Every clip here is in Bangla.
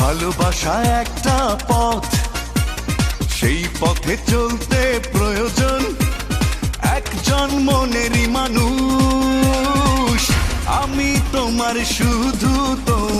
ভালোবাসা একটা পথ। সেই পথে চলতে প্রয়োজন একজন মনেরই মানুষ। আমি তোমার শুধু তোমার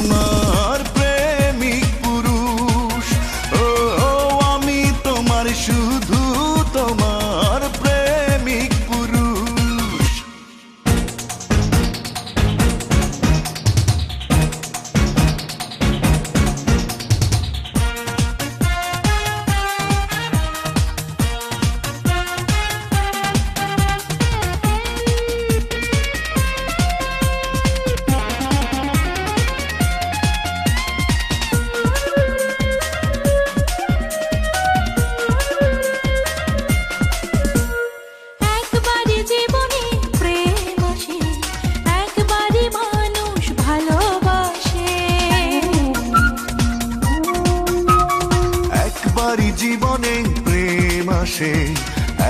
একবারই জীবনে প্রেম আসে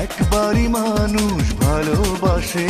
একবারই মানুষ ভালোবাসে।